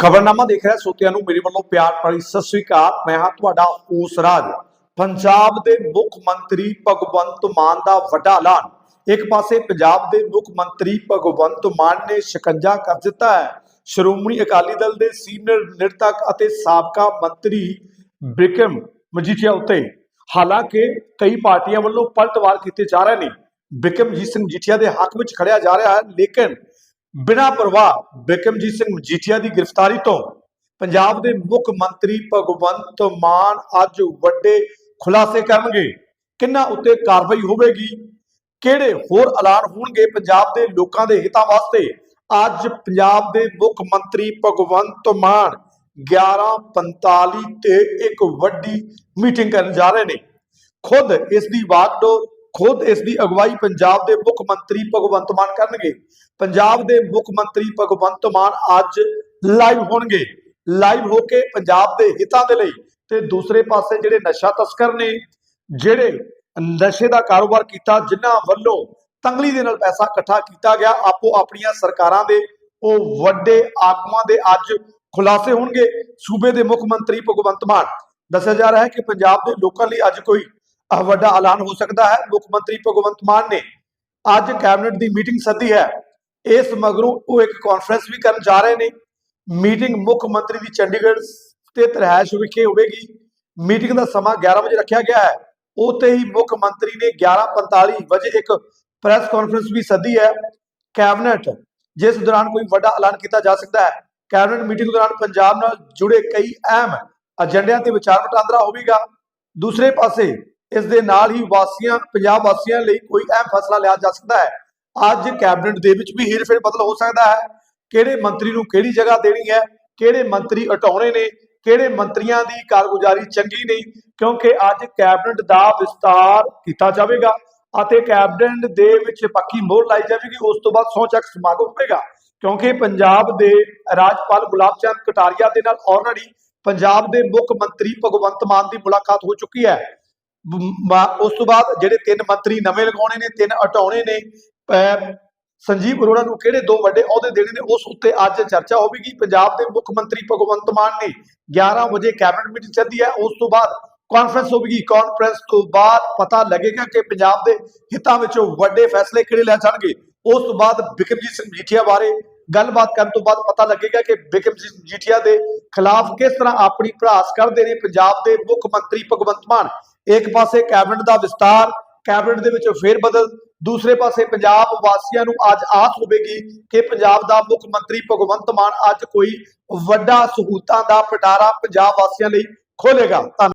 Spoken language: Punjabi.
ਖਬਰਨਾਮਾ ਦੇਖ ਰਿਹਾ ਸੋਤਿਆਂ ਨੂੰ, ਮੇਰੇ ਵੱਲੋਂ ਪਿਆਰ ਭਰੀ ਸਤਿ ਸ੍ਰੀ ਅਕਾਲ। ਮੈਂ ਹਾਂ ਤੁਹਾਡਾ ਹੋਸ ਰਾਜ। ਪੰਜਾਬ ਦੇ ਮੁੱਖ ਮੰਤਰੀ ਭਗਵੰਤ ਮਾਨ ਦਾ ਵੱਡਾ ਐਲਾਨ। ਇੱਕ ਪਾਸੇ ਪੰਜਾਬ ਦੇ ਮੁੱਖ ਮੰਤਰੀ ਭਗਵੰਤ ਮਾਨ ਨੇ ਸ਼ਿਕੰਜਾ ਕਰ ਦਿੱਤਾ ਹੈ। ਸ਼੍ਰੋਮਣੀ ਅਕਾਲੀ ਦਲ ਦੇ ਸੀਨੀਅਰ ਨਿਰਤਕ ਅਤੇ ਸਾਬਕਾ ਮੰਤਰੀ ਬਿਕਰਮ ਮਜੀਠੀਆ ਉੱਤੇ। ਹਾਲਾਂਕਿ, ਕਈ ਪਾਰਟੀਆਂ ਵੱਲੋਂ ਪਲਟਵਾਰ ਕੀਤੇ ਜਾ ਰਹੇ ਨੇ। ਬਿਕਰਮਜੀਤ ਸਿੰਘ ਮਜੀਠੀਆ ਦੇ ਹੱਕ ਵਿੱਚ ਖੜਿਆ ਜਾ ਰਿਹਾ ਹੈ, ਲੇਕਿਨ ਬਿਨਾਂ ਪਰਵਾਹ ਬਿਕਰਮਜੀਤ ਸਿੰਘ ਮਜੀਠੀਆ ਦੀ ਗ੍ਰਿਫਤਾਰੀ ਤੋਂ ਪੰਜਾਬ ਦੇ ਮੁੱਖ ਮੰਤਰੀ ਭਗਵੰਤ ਮਾਨ ਅੱਜ ਵੱਡੇ ਖੁਲਾਸੇ ਕਰਨਗੇ। ਕਿੰਨਾ ਉੱਤੇ ਕਾਰਵਾਈ ਹੋਵੇਗੀ? ਕਿਹੜੇ ਹੋਰ ਐਲਾਨ ਹੋਣਗੇ ਪੰਜਾਬ ਦੇ ਲੋਕਾਂ ਦੇ ਹਿੱਤਾਂ ਵਾਸਤੇ? ਅੱਜ ਪੰਜਾਬ ਦੇ ਮੁੱਖ ਮੰਤਰੀ ਭਗਵੰਤ ਮਾਨ 11:45 ਤੇ ਇੱਕ ਵੱਡੀ ਮੀਟਿੰਗ ਕਰਨ ਜਾ ਰਹੇ ਨੇ। ਖੁਦ ਇਸ ਦੀ ਵਾਗਡੋਰ ਖੁਦ ਇਸ ਦੀ ਅਗਵਾਈ ਪੰਜਾਬ ਦੇ ਮੁੱਖ ਮੰਤਰੀ ਭਗਵੰਤ ਮਾਨ ਕਰਨਗੇ। ਪੰਜਾਬ ਦੇ ਮੁੱਖ ਮੰਤਰੀ ਭਗਵੰਤ ਮਾਨ ਅੱਜ ਲਾਈਵ ਹੋਣਗੇ। ਲਾਈਵ ਹੋ ਕੇ ਪੰਜਾਬ ਦੇ ਹਿੱਤਾਂ ਦੇ ਲਈ ਤੇ ਦੂਸਰੇ ਪਾਸੇ ਜਿਹੜੇ ਨਸ਼ਾ ਤਸਕਰ ਨੇ, ਜਿਹੜੇ ਨਸ਼ੇ ਦਾ ਕਾਰੋਬਾਰ ਕੀਤਾ, ਜਿਨ੍ਹਾਂ ਵੱਲੋਂ ਤੰਗਲੀ ਦੇ ਨਾਲ ਪੈਸਾ ਇਕੱਠਾ ਕੀਤਾ ਗਿਆ, ਆਪੋ ਆਪਣੀਆਂ ਸਰਕਾਰਾਂ ਦੇ, ਉਹ ਵੱਡੇ ਆਗੂਆਂ ਦੇ ਅੱਜ ਖੁਲਾਸੇ ਹੋਣਗੇ। ਸੂਬੇ ਦੇ ਮੁੱਖ ਮੰਤਰੀ ਭਗਵੰਤ ਮਾਨ, ਦੱਸਿਆ ਜਾ ਰਿਹਾ ਹੈ ਕਿ ਪੰਜਾਬ ਦੇ ਲੋਕਾਂ ਲਈ ਅੱਜ ਕੋਈ ਵੱਡਾ ਐਲਾਨ ਹੋ ਸਕਦਾ ਹੈ। ਮੁੱਖ ਮੰਤਰੀ ਭਗਵੰਤ ਮਾਨ ਨੇ ਅੱਜ ਕੈਬਨਿਟ ਦੀ ਮੀਟਿੰਗ ਸੱਦੀ ਹੈ। ਇਸ ਮਗਰੋਂ ਉਹ ਇੱਕ ਕਾਨਫਰੰਸ ਵੀ ਕਰਨ ਜਾ ਰਹੇ ਨੇ। ਮੀਟਿੰਗ ਮੁੱਖ ਮੰਤਰੀ ਦੀ ਚੰਡੀਗੜ੍ਹ ਤੇ ਤਰਹਾਸ਼ ਵਿਖੇ ਹੋਵੇਗੀ। ਮੀਟਿੰਗ ਦਾ ਸਮਾਂ 11 ਵਜੇ ਰੱਖਿਆ ਗਿਆ ਹੈ। ਉੱਥੇ ਹੀ ਮੁੱਖ ਮੰਤਰੀ ਨੇ 11:45 ਵਜੇ ਇੱਕ ਪ੍ਰੈਸ ਕਾਨਫਰੰਸ ਵੀ ਸੱਦੀ ਹੈ। ਕੈਬਨਿਟ, ਜਿਸ ਦੌਰਾਨ ਕੋਈ ਵੱਡਾ ਐਲਾਨ ਕੀਤਾ ਜਾ ਸਕਦਾ ਹੈ। ਕੈਬਨਿਟ ਮੀਟਿੰਗ ਦੌਰਾਨ ਪੰਜਾਬ ਨਾਲ ਜੁੜੇ ਕਈ ਅਹਿਮ ਏਜੰਡਿਆਂ ਤੇ ਵਿਚਾਰ ਵਟਾਂਦਰਾ ਹੋਵੇਗਾ। ਦੂਸਰੇ ਪਾਸੇ ਇਸ ਦੇ ਨਾਲ ਹੀ ਵਾਸੀਆਂ, ਪੰਜਾਬ ਵਾਸੀਆਂ ਲਈ ਕੋਈ ਅਹਿਮ ਫੈਸਲਾ ਲਿਆ ਜਾ ਸਕਦਾ ਹੈ। ਅੱਜ ਕੈਬਨਿਟ ਦੇ ਵਿੱਚ ਵੀ ਹੇਰ ਫੇਰ ਬਦਲ ਹੋ ਸਕਦਾ ਹੈ। ਕਿਹੜੇ ਮੰਤਰੀ ਨੂੰ ਕਿਹੜੀ ਜਗ੍ਹਾ ਦੇਣੀ ਹੈ? ਕਿਹੜੇ ਮੰਤਰੀ ਹਟਾਉਣੇ ਨੇ? ਕਿਹੜੇ ਮੰਤਰੀਆਂ ਦੀ ਕਾਰਗੁਜ਼ਾਰੀ ਚੰਗੀ ਨਹੀਂ? ਕਿਉਂਕਿ ਅੱਜ ਕੈਬਨਿਟ ਦਾ ਵਿਸਤਾਰ ਕੀਤਾ ਜਾਵੇਗਾ ਅਤੇ ਕੈਬਨਿਟ ਦੇ ਵਿੱਚ ਪੱਕੀ ਮੋਹਰ ਲਾਈ ਜਾਵੇਗੀ। ਉਸ ਤੋਂ ਬਾਅਦ ਸਹੁੰ ਚੱਕ ਸਮਾਗਮ ਹੋਵੇਗਾ। ਕਿਉਂਕਿ ਪੰਜਾਬ ਦੇ ਰਾਜਪਾਲ ਗੁਲਾਬ ਚੰਦ ਕਟਾਰੀਆ ਦੇ ਨਾਲ ਆਲਰੇਡੀ ਪੰਜਾਬ ਦੇ ਮੁੱਖ ਮੰਤਰੀ ਭਗਵੰਤ ਮਾਨ ਦੀ ਮੁਲਾਕਾਤ ਹੋ ਚੁੱਕੀ ਹੈ। ਉਸ ਤੋਂ ਬਾਅਦ ਜਿਹੜੇ ਤਿੰਨ ਮੰਤਰੀ ਨਵੇਂ ਲਗਾਉਣੇ ਨੇ, ਤਿੰਨ ਹਟਾਉਣੇ ਨੇ ਅਹ ਸੰਜੀਵ ਅਰੋੜਾ ਨੂੰ ਕਿਹੜੇ ਦੋ ਵੱਡੇ ਅਹੁਦੇ ਦੇਣੇ ਨੇ, ਉਸ ਉੱਤੇ ਅੱਜ ਚਰਚਾ ਹੋਵੇਗੀ। ਪੰਜਾਬ ਦੇ ਮੁੱਖ ਮੰਤਰੀ ਭਗਵੰਤ ਮਾਨ ਨੇ 11 ਵਜੇ ਕੈਬਨਿਟ ਮੀਟਿੰਗ ਚੱਲਦੀ ਹੈ। ਉਸ ਤੋਂ ਬਾਅਦ ਕਾਨਫਰੰਸ ਹੋਵੇਗੀ। ਕਾਨਫਰੰਸ ਤੋਂ ਬਾਅਦ ਪਤਾ ਲੱਗੇਗਾ ਕਿ ਪੰਜਾਬ ਦੇ ਹਿੱਤਾਂ ਵਿੱਚ ਵੱਡੇ ਫੈਸਲੇ ਕਿਹੜੇ ਲੈ ਜਾਣਗੇ। ਉਸ ਤੋਂ ਬਾਅਦ ਬਿਕਰਮਜੀਤ ਸਿੰਘ ਮਜੀਠੀਆ ਬਾਰੇ ਗੱਲਬਾਤ ਕਰਨ ਤੋਂ ਬਾਅਦ ਪਤਾ ਲੱਗੇਗਾ ਕਿ ਬਿਕਰਮਜੀਤ ਮਜੀਠੀਆ ਦੇ ਖਿਲਾਫ ਕਿਸ ਤਰ੍ਹਾਂ ਆਪਣੀ ਭੜਾਸ ਕਰਦੇ ਨੇ ਪੰਜਾਬ ਦੇ ਮੁੱਖ ਮੰਤਰੀ ਭਗਵੰਤ ਮਾਨ। ਇੱਕ ਪਾਸੇ ਕੈਬਨਿਟ ਦਾ ਵਿਸਤਾਰ, ਕੈਬਨਿਟ ਦੇ ਵਿੱਚ ਫੇਰ ਬਦਲ, ਦੂਸਰੇ ਪਾਸੇ ਪੰਜਾਬ ਵਾਸੀਆਂ ਨੂੰ ਅੱਜ ਆਸ ਹੋਵੇਗੀ ਕਿ ਪੰਜਾਬ ਦਾ ਮੁੱਖ ਮੰਤਰੀ ਭਗਵੰਤ ਮਾਨ ਅੱਜ ਕੋਈ ਵੱਡਾ ਸਹੂਲਤਾਂ ਦਾ ਪਟਾਰਾ ਪੰਜਾਬ ਵਾਸੀਆਂ ਲਈ ਖੋਲੇਗਾ ਧੰਨਵਾਦ।